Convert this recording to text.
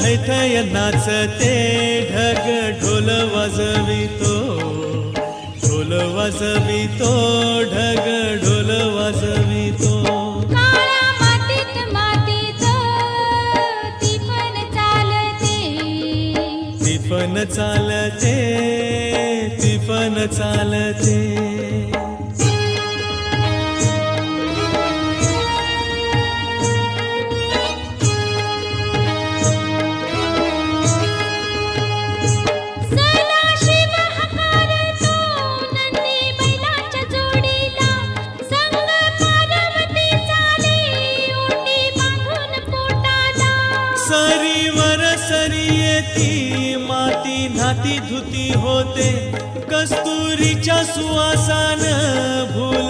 थैथय नाचते ढग ढोल वाजवितो. ढोल वाजवितो ढग ढोल वाजवितो. मातीत मातीत तिफन चालते. तिफन चालते तिफन चालते. सरीवर सरी येती माती नाती धुती होते. कस्तुरीच्या सुवासान भूल